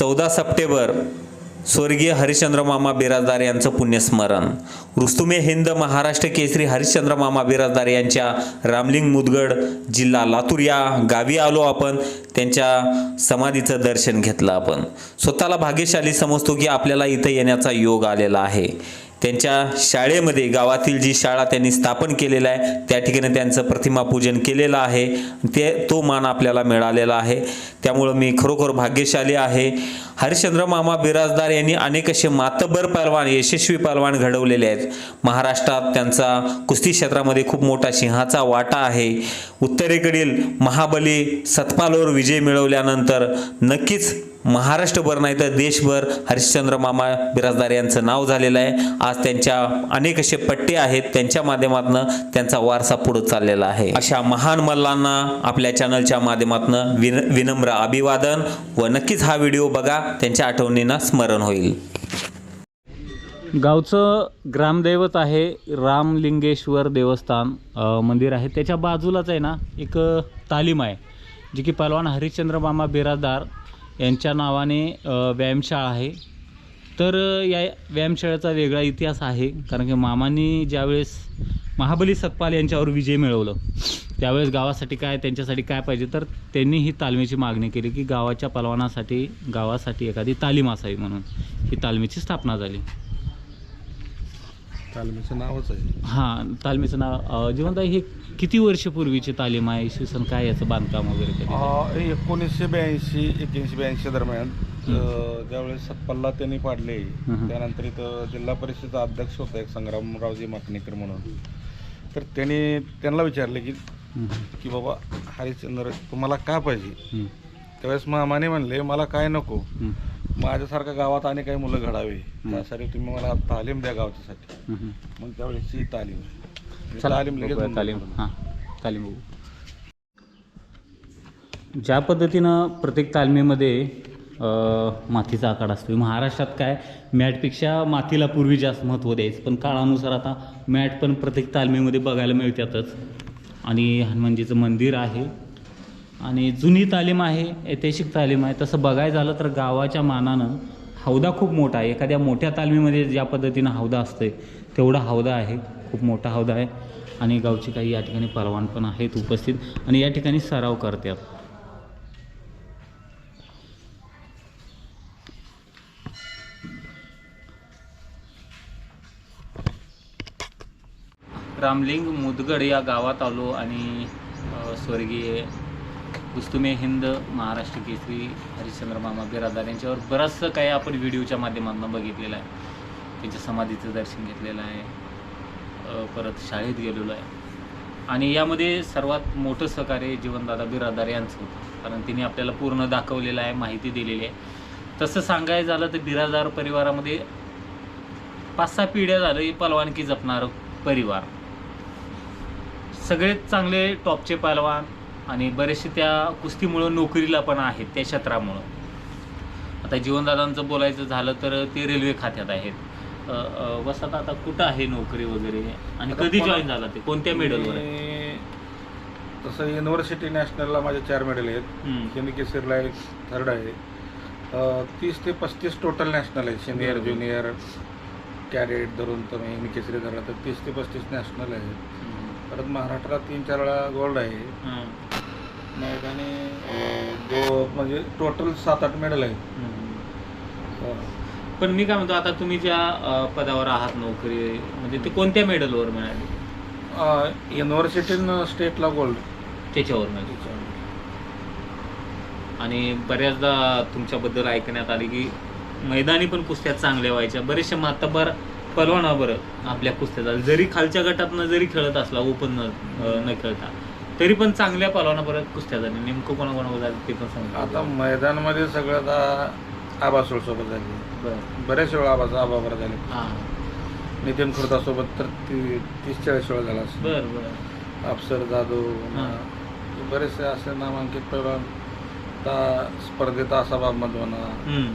चौदा सप्टेंबर स्वर्गीय हरिश्चंद्र मामा बिराजदार यांचं पुण्यस्मरण. रुस्तुमे हिंद महाराष्ट्र केसरी हरिश्चंद्र मामा बिराजदार यांच्या रामलिंग मुदगड जिल्हा लातूर या गावी आलो आपण. त्यांच्या समाधीचं दर्शन घेतलं आपण. स्वतःला भाग्यशाली समजतो की आपल्याला इथं येण्याचा योग आलेला आहे. त्यांच्या शाळेमध्ये गावातील जी शाळा त्यांनी स्थापन केलेला आहे त्या ठिकाणी त्यांचं प्रतिमा पूजन केलेलं आहे. ते तो मान आपल्याला मिळालेला आहे. त्यामुळं मी खरोखर भाग्यशाली आहे. हरिश्चंद्र मामा बिराजदार यांनी अनेक असे मातबर पहलवान यशस्वी पहलवान घडवलेले आहेत. महाराष्ट्रात त्यांचा कुस्ती क्षेत्रामध्ये खूप मोठा सिंहाचा वाटा आहे. उत्तरेकडील महाबली सतपालवर विजय मिळवल्यानंतर नक्कीच महाराष्ट्रभर नाही तर देशभर हरिश्चंद्र मामा बिराजदार यांचं नाव झालेलं आहे. आज त्यांच्या अनेक असे पट्टे आहेत. त्यांच्या माध्यमातून त्यांचा वारसा पुढे चाललेला आहे. अशा महान मल्लांना आपल्या चॅनलच्या माध्यमातून विन विनम्र अभिवादन व नक्कीच हा व्हिडिओ बघा. त्यांच्या आठवणींना स्मरण होईल. गावचं ग्रामदैवत आहे रामलिंगेश्वर देवस्थान मंदिर आहे. त्याच्या बाजूलाच आहे ना एक तालीम आहे. जी की पहलवान हरिश्चंद्र मामा बिराजदार यांच्या नावाने व्यायामशाळा आहे. तर या व्यायामशाळेचा वेगळा इतिहास आहे. कारण की मामांनी ज्यावेळेस महाबली सतपाल यांच्यावर विजय मिळवलं त्यावेळेस गावासाठी काय त्यांच्यासाठी काय पाहिजे तर त्यांनी ही तालमीची मागणी केली की गावाच्या पलवानासाठी गावासाठी एखादी तालीम असावी म्हणून ही तालमीची स्थापना झाली. तालमीचं नावच आहे. हां तालमीचं नाव. अ, जीवनताई हे किती वर्षपूर्वीची तालीम आहे? इसवी सन काय याचं बांधकाम वगैरे अं, एकोणीसशे ब्याऐंशी एक्याऐंशी ब्याऐंशी दरम्यान अं, ज्यावेळेस सतपल्ला त्यांनी पाडले हम्म. त्यानंतर इथं जिल्हा परिषद अध्यक्ष होता एक संग्रामरावजी माकणेकर म्हणून. तर त्यांनी त्यांना विचारले की की बाबा हरिश्चंद्र तुम्हाला काय पाहिजे? त्यावेळेस मामाने म्हणले मला काय नको? माझ्यासारख्या गावात आणि काही मुलं घडावे त्यासाठी तुम्ही मला तालीम द्या गावच्यासाठी. मग त्यावेळेस ही तालीम. ही तालीम लगेच बघूया मंजूर तालीम. हां तालीम बघू. ज्या पद्धतीनं प्रत्येक तालमीमध्ये अ, मातीचा आकार असतो महाराष्ट्रात काय मॅटपेक्षा मातीला पूर्वी जास्त महत्त्व द्यायचं. पण काळानुसार आता मॅट पण प्रत्येक तालमीमध्ये बघायला मिळतातच. आणि हनुमानजीचं मंदिर आहे. आणि जुनी तालीम आहे ऐतिहासिक तालीम आहे. तसं बघायला झालं तर गावाच्या मानानं हौदा खूप मोठा आहे. एखाद्या मोठ्या तालमीमध्ये ज्या पद्धतीनं हौदा असते तेवढा हौदा आहे. खूप मोठा हौदा आहे. आणि गावची काही या ठिकाणी पलवान पण आहेत उपस्थित. आणि या ठिकाणी सराव करतात. रामलिंग मुदगड या गावात आलो आणि स्वर्गीय कुस्तुमे हिंद महाराष्ट्र केसरी हरिश्चंद्र मामा बिरादार यांच्यावर बरंचसं काही आपण व्हिडिओच्या माध्यमातून बघितलेलं आहे. त्यांच्या समाधीचं दर्शन घेतलेलं आहे. परत शाळेत गेलेलो आहे. आणि यामध्ये सर्वात मोठं सहकार्य जीवनदादा बिरादार यांचं होतं. कारण तिने आपल्याला पूर्ण दाखवलेलं आहे माहिती दिलेली आहे. तसं सांगायचं झालं तर बिरादार परिवारामध्ये पाच सहा पिढ्या झालं हे पलवानकी जपणारं परिवार. सगळेच चांगले टॉपचे पहलवान आणि बरेचसे त्या कुस्तीमुळं नोकरीला पण आहेत त्या क्षेत्रामुळं. आता जीवनदादांचं बोलायचं झालं तर ते रेल्वे खात्यात आहेत. वसंत आता कुठं आहे नोकरी वगैरे? आणि कधी जॉईन झाला ते? कोणत्या मेडलवर तसं युनिव्हर्सिटी नॅशनलला माझे चार मेडल आहेत. सेमी केसरीला एक थर्ड आहे. तीस ते पस्तीस टोटल नॅशनल आहे सिनियर. ज्युनियर कॅडेट धरून तुम्ही एम. केसरी धरला तर तीस ते पस्तीस नॅशनल आहे. परत महाराष्ट्रात तीन चार वेळा गोल्ड आहे. हं. दो म्हणजे टोटल सात आठ मेडल आहेत. अं, पण मी काय म्हणतो आता तुम्ही ज्या पदावर आहात नोकरी म्हणजे ते कोणत्या मेडलवर मिळाली? युनिव्हर्सिटीनं स्टेटला गोल्ड त्याच्यावर मिळाली. आणि बऱ्याचदा तुमच्याबद्दल ऐकण्यात आले की मैदानी पण कुस्त्या चांगल्या व्हायच्या. बरेचसे मातबर परवाना बरं आपल्या कुस्त्या झाल्या जरी खालच्या गटातनं जरी खेळत असला ओपन न खेळता. तरी पण चांगल्या पलवाना बरं कुस्त्या झाल्या. नेमकं कोणाकोणावर झालं ते पण आता सांगा मैदानामध्ये सगळं आता आबासोळ सोबत झाले. बरं. बरेच वेळा आबाज आबाबर झाले. हां. नितीन खुर्दासोबत तर ती तीस चाळीस वेळा झाला असेल. बरं बरं. अफसर जाधव हां. बरेचसे असे नामांकित पैलवान आता स्पर्धेत आसाबाब मधवाना हम्म.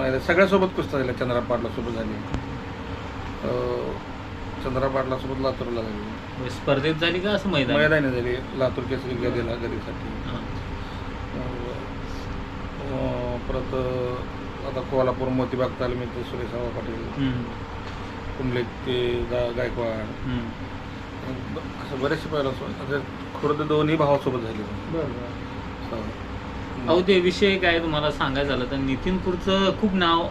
महिला सगळ्यासोबत कुस्त्या झाल्या. चंद्रा पाटला सोबत झाली. अं, चंद्रा पाटला सोबत लातूरला झाली स्पर्धेत झाली का असं मैदान मैदानी झाली. लातूर केसरी गदेला गदीसाठी हां. अं, परत आता कोल्हापूर मोतीबाग तालमीत सुरेशराव पाटील. हम्म. कुंडले ते गा गायकवाड. हम्म. ब- असं बरेचसे पहिला आता खुर्द दोन्ही भावासोबत झाले. हो. अहो ते विषय काय तुम्हाला सांगायचं झालं तर नितीनपूरचं खूप नाव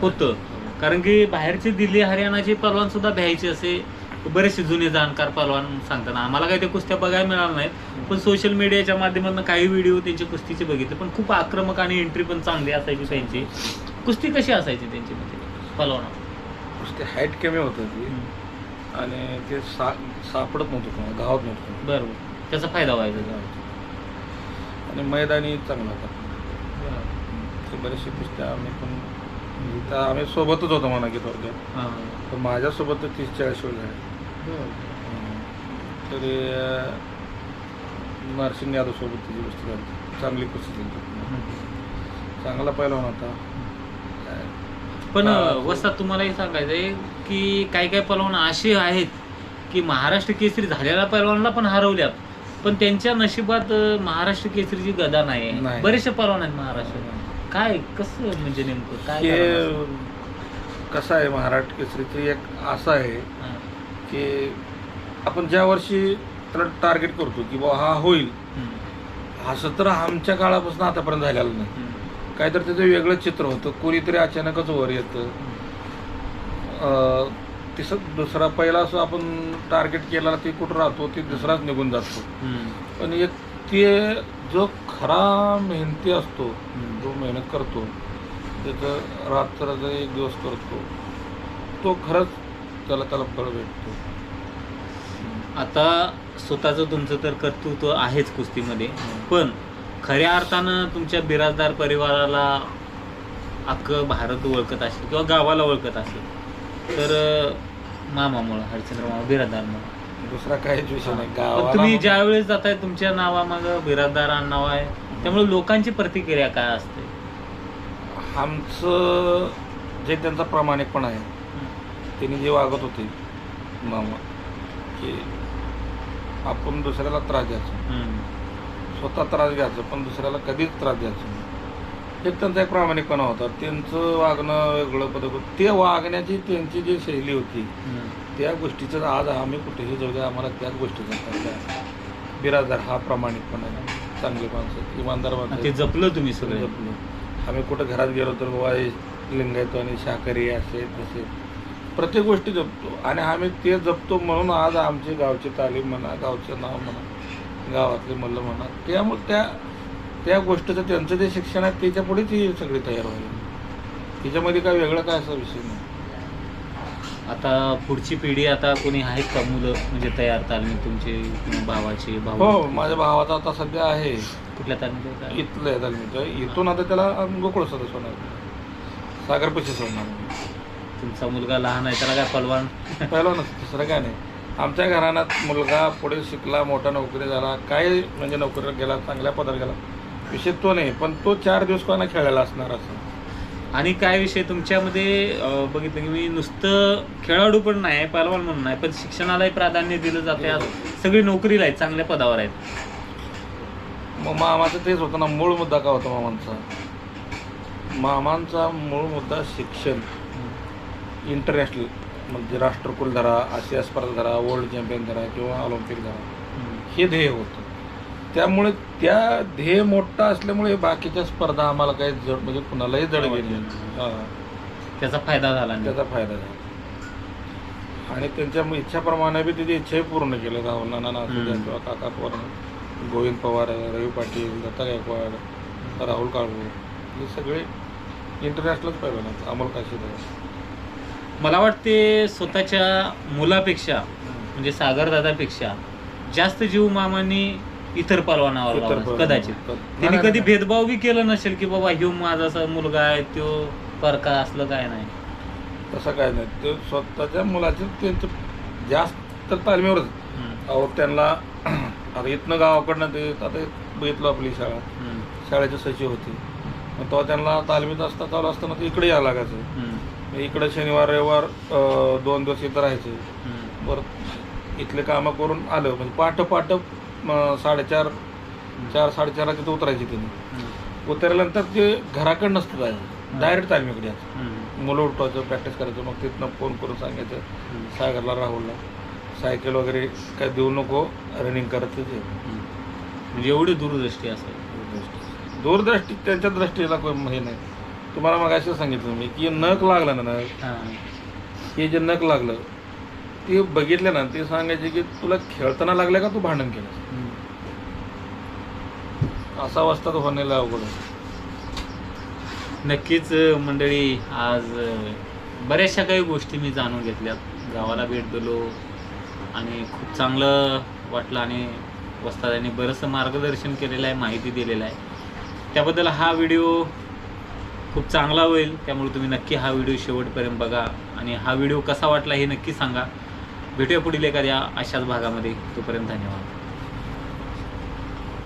होतं. कारण की बाहेरचे दिल्ली हरियाणाचे पलवान सुद्धा भ्यायचे असे. बरेचसे जुने जाणकार पलवान सांगतात आम्हाला काही ते कुस्त्या बघायला मिळाल्या नाहीत. पण सोशल मीडियाच्या माध्यमातून काही व्हिडिओ त्यांचे कुस्तीचे बघितले. पण खूप आक्रमक आणि एंट्री पण चांगली असायची त्यांची. कुस्ती कशी असायची त्यांची म्हणजे पलवान नुसते हाईट कमी होतं ती आणि ते सा सापडत नव्हतं कोणाला गावात नव्हतं. बरोबर. त्याचा फायदा व्हायचा आणि मैदानी चांगला होता. ते बरेचसे कुस्त्या आम्ही पण इथं आम्ही सोबतच होतो म्हणा की थोडक्यात. हां. तर माझ्यासोबत तर तीस चाळीस वेळ झाले. तरी अं, यादव सोबत तिची गोष्ट झाली. चांगली कुस्ती झाली चांगला पहिला होता. काय पण हा. वस्तात तुम्हाला हे सांगायचंय की काही काही पलवान असे आहेत की महाराष्ट्र केसरी झालेल्या पलवानला पण हरवल्यात. पण त्यांच्या नशिबात अं, महाराष्ट्र केसरीची गदा नाही आहे नाही. बरेचसे पलवान आहेत महाराष्ट्र काय कसं म्हणजे नेमकं काय कारण हे असं? कसं आहे महाराष्ट्र केसरीचं एक असं आहे हा. की आपण ज्या वर्षी त्याला टार्गेट करतो की बाबा हा होईल हम्म. असं तर आमच्या काळापासून आतापर्यंत झालेलं नाही हम्म. काहीतरी त्याचं वेगळं चित्र होतं कोणीतरी अचानकच वर येतं अं, तिसं दुसरा पहिला असं आपण टार्गेट केला ते कुठं राहतो ते दुसराच निघून जातो हम्म. पण एक ते जो खरा मेहनती असतो. जो मेहनत करतो त्याचं रात्राचा एक दिवस करतो तो खरंच त्याला त्याला फळ भेटतो. आता स्वतःचं तुमचं तर कर्तृत्व आहेच कुस्तीमध्ये पण खऱ्या अर्थानं तुमच्या बिराजदार परिवाराला अख्खं भारत ओळखत असेल किंवा गावाला ओळखत असेल तर मामामुळं हरिश्चंद्र मामा बिराजदारमुळं दुसरा काहीच विषय नाही. पण गावाला तुम्ही ज्या वेळेस जाताय तुमच्या नावामागं बिराजदार नाव आहे त्यामुळे लोकांची प्रतिक्रिया काय असते? आमचं जे त्यांचा प्रामाणिकपणा आहे त्यांनी जे वागत होते मामा की आपण दुसऱ्याला त्रास द्यायचा. हम्म. स्वतः त्रास घ्यायचा पण दुसऱ्याला कधीच त्रास द्यायचा एक त्यांचा एक प्रामाणिकपणा होता. त्यांचं वागणं वेगळं पद्धत होतं ते वागण्याची त्यांची जी शैली होती. त्या गोष्टीचं आज आम्ही कुठेही जाऊ द्या आम्हाला त्याच गोष्टीचा. बिराजदार हा प्रामाणिकपणा चांगले माणसं इमानदार माणसं ते जपलं तुम्ही सगळे. जपलो. आम्ही कुठं घरात गेलो तर बाबा हे लिंगायतो आणि शाकाहारी असे तसे प्रत्येक गोष्टी जपतो. आणि आम्ही ते जपतो म्हणून आज आमची गावची तालीम म्हणा गावचं नाव म्हणा गावातले मल्ल म्हणा त्यामुळे त्या त्या गोष्टीचं त्यांचं जे शिक्षण आहे त्याच्या पुढे ती सगळी तयार व्हावी त्याच्यामध्ये काय वेगळं काय असा विषय नाही. आता पुढची पिढी आता कोणी आहेत का मुलं? म्हणजे तयार तालमी तुमचे किंवा भावाचे भाऊ? हो माझ्या भावाचा आता सध्या आहे. कुठल्या तालमीत इथलं आहे. तालमीचं इथून आता त्याला गोकुळ सदस्य होणार. सागर पैसे सोडणार. तुमचा मुलगा लहान आहे त्याला काय पलवान पहिलं नसतं दुसरं काय नाही. आमच्या घराण्यात मुलगा पुढे शिकला मोठा नोकरी झाला काय म्हणजे नोकरीला गेला चांगल्या पदावर गेला. विषय तो नाही पण तो चार दिवस कोणा खेळायला असणार असं. आणि काय विषय तुमच्यामध्ये अं, बघितलं की मी नुसतं खेळाडू पण नाही पहलवान म्हणून नाही पण शिक्षणालाही प्राधान्य दिलं जाते आज सगळी नोकरीला आहेत चांगल्या पदावर आहेत. मग मामाचं तेच होतं ना मूळ मुद्दा का होता मामांचा? मामांचा मूळ मुद्दा शिक्षण. इंटरनॅशनल म्हणजे राष्ट्रकुल धरा आशिया स्पर्धा धरा वर्ल्ड चॅम्पियन धरा किंवा ऑलिम्पिक धरा. हे ध्येय होतं. त्यामुळे त्या ध्येय मोठा असल्यामुळे बाकीच्या स्पर्धा आम्हाला काही जड म्हणजे कुणालाही जड गेली हां. त्याचा फायदा झाला नाही. त्याचा फायदा झाला. आणि त्यांच्या इच्छाप्रमाणे बी त्याची इच्छाही पूर्ण केलं. राहुल नाना हम्म. किंवा काका पवार गोविंद पवार रवी पाटील दत्ता गायकवाड राहुल काळभो हे सगळे इंटरनॅशनलच पाहिजे अमोल काशीद मला वाटते स्वतःच्या मुलापेक्षा म्हणजे सागरदादापेक्षा जास्त जीव मामांनी इतर लावला पलवानावर. कदाचित त्यांनी कधी. भेदभाव बी केला नसेल की बाबा ह्यो माझा असा मुलगा आहे तो परका असलं काय नाही तसं काय नाही ते स्वतःच्या मुलाचे त्यांचं जास्त तर तालमीवरच हम्म. अहो त्यांना आता इथनं गावाकडनं ते आता बघितलं आपली शाळा हम्म. शाळेचे सचिव होते मग तेव्हा त्यांना तालमीत असता चालू असताना ते इकडे यावं लागायचं हम्म. मग इकडे शनिवार रविवार अं, दोन दिवस इथं राहायचे हम्म. परत इथले कामं करून आलं म्हणजे पाठ पाठ म, साडेचार चार साडेचारला तिथं उतरायचे त्यांनी. उतरल्यानंतर ते घराकडे नसतं जायचं डायरेक्ट तालमीकडे यायचं. मुलं उठवायचं प्रॅक्टिस करायचं मग तिथनं फोन करून सांगायचं. सागरला राहुलला सायकल वगैरे काय देऊ नको रनिंग करत ये हम्म. म्हणजे एवढी दूरदृष्टी असेल दूरदृष्टी त्यांच्या दृष्टीला कोण हे नाही तुम्हाला मग असं सांगितलं मी की नख लागलं ना नख हां हे जे नख लागलं ते बघितलं ना ते सांगायचे की तुला खेळताना लागलं का तू भांडण केलं. असा वाजता तो होण्याला अवघड नक्कीच मंडळी आज बऱ्याचशा काही गोष्टी मी जाणून घेतल्यात. गावाला भेट दिलो आणि खूप चांगलं वाटलं आणि वस्तादांनी बरंचसं मार्गदर्शन केलेलं आहे माहिती दिलेलं आहे. त्याबद्दल हा व्हिडिओ खूप चांगला होईल त्यामुळे तुम्ही नक्की हा व्हिडिओ शेवटपर्यंत बघा आणि हा व्हिडिओ कसा वाटला हे नक्की सांगा. भेटूया पुढील एखाद्या अशाच भागामध्ये. तोपर्यंत धन्यवाद.